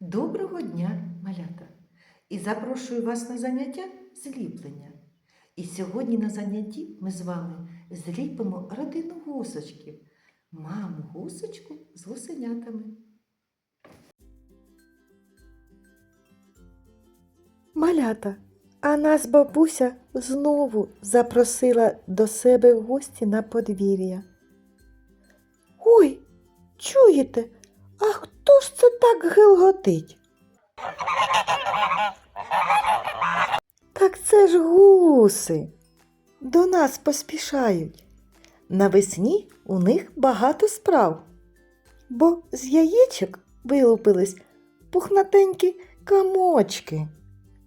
Доброго дня, малята! І запрошую вас на заняття зліплення. І сьогодні на занятті ми з вами зліпимо родину гусочків, маму гусочку з гусенятами. Малята, а нас бабуся знову запросила до себе в гості на подвір'я. Ой, чуєте, а хто ж це так гилготить? Так це ж гуси. До нас поспішають. Навесні у них багато справ, бо з яєчок вилупились пухнатенькі камочки,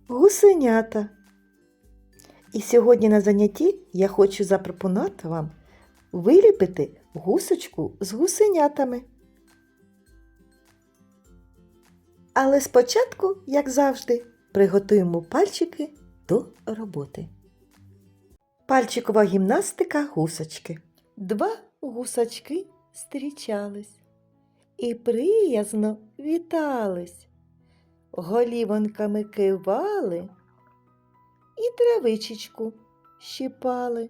гусенята. І сьогодні на занятті я хочу запропонувати вам виліпити гусочку з гусенятами. Але спочатку, як завжди, приготуємо пальчики до роботи. Пальчикова гімнастика гусочки. Два гусачки зустрічались і приязно вітались, голівонками кивали і травичечку щипали.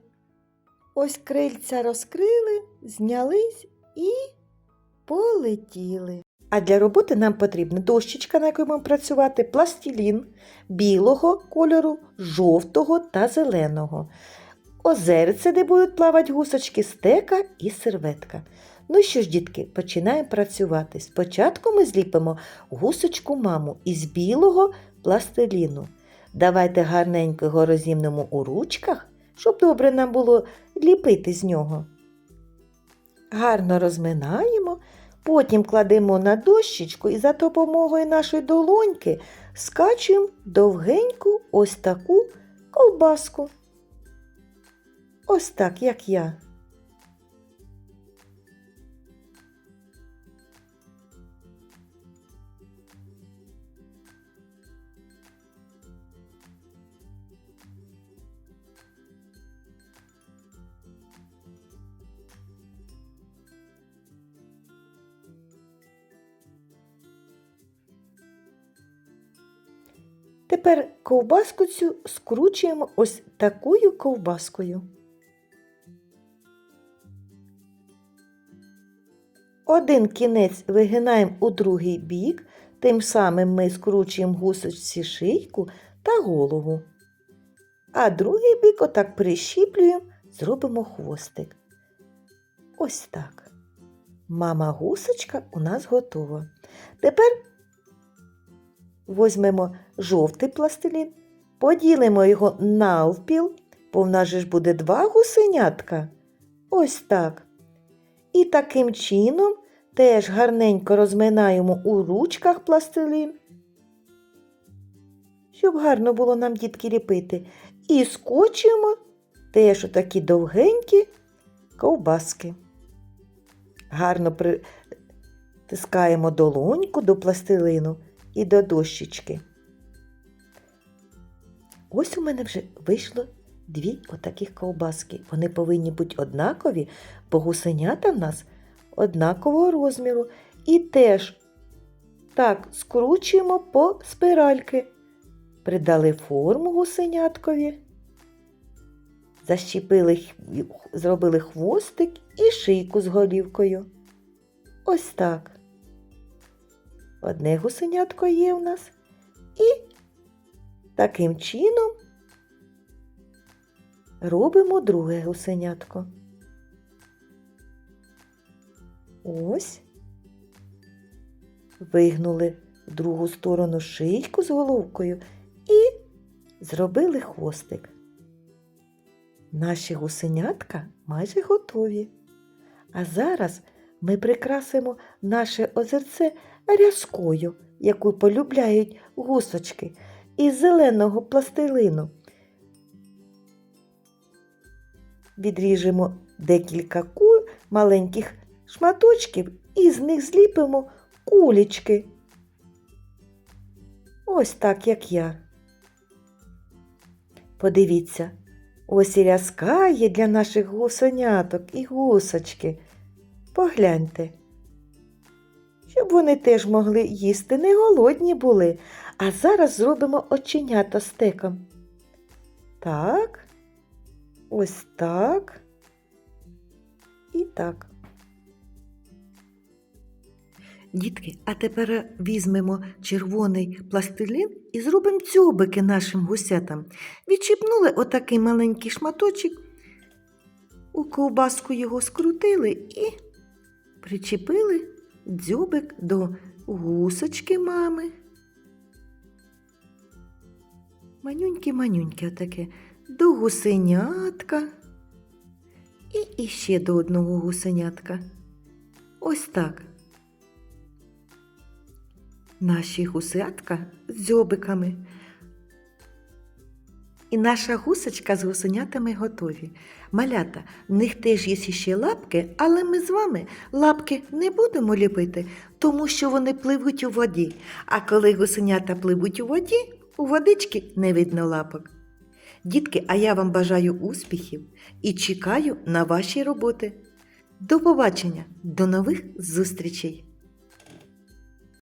Ось крильця розкрили, знялись і полетіли. А для роботи нам потрібна дощечка, на якій будемо працювати, пластилін білого кольору, жовтого та зеленого. Озерце, де будуть плавати гусочки, стека і серветка. Ну що ж, дітки, починаємо працювати. Спочатку ми зліпимо гусочку маму із білого пластиліну. Давайте гарненько його розімнемо у ручках, щоб добре нам було ліпити з нього. Гарно розминаємо. Потім кладемо на дощечку і за допомогою нашої долоньки скачуємо довгеньку ось таку ковбаску. Ось так, як я. Тепер ковбаску цю скручуємо ось такою ковбаскою. Один кінець вигинаємо у другий бік, тим самим ми скручуємо гусочці шийку та голову. А другий бік отак прищіплюємо, зробимо хвостик. Ось так. Мама гусочка у нас готова. Тепер Возьмемо жовтий пластилін, поділимо його навпіл, бо в нас же ж буде два гусенятка. Ось так. І таким чином теж гарненько розминаємо у ручках пластилін, щоб гарно було нам дітки ліпити. І скочуємо теж отакі довгенькі ковбаски. Гарно притискаємо долоньку до пластилину і до дощечки. Ось у мене вже вийшло дві отаких ковбаски. Вони повинні бути однакові, бо гусенята в нас однакового розміру. І теж так скручуємо по спиральки. Придали форму гусеняткові, защепили, зробили хвостик і шийку з голівкою. Ось так. Одне гусенятко є в нас. І таким чином робимо друге гусенятко. Ось. Вигнули в другу сторону шийку з головкою і зробили хвостик. Наші гусенятка майже готові. А зараз ми прикрасимо наше озерце рязкою, яку полюбляють гусочки, із зеленого пластилину. Відріжемо декілька ку... маленьких шматочків і з них зліпимо кулічки. Ось так, як я. Подивіться, ось і рязка є для наших гусеняток і гусочки. Погляньте, щоб вони теж могли їсти, не голодні були. А зараз зробимо оченята стеком. Так, ось так. І так. Дітки, а тепер візьмемо червоний пластилін і зробимо дзьобики нашим гусятам. Відчіпнули отакий маленький шматочок, у ковбаску його скрутили і причепили дзьобик до гусочки мами. Манюньке-манюньке отаке, до гусенятка і іще до одного гусенятка. Ось так. Наші гусятка з дзьобиками. І наша гусочка з гусенятами готові. Малята, в них теж є ще лапки, але ми з вами лапки не будемо ліпити, тому що вони пливуть у воді. А коли гусенята пливуть у воді, у водички не видно лапок. Дітки, а я вам бажаю успіхів і чекаю на ваші роботи. До побачення, до нових зустрічей!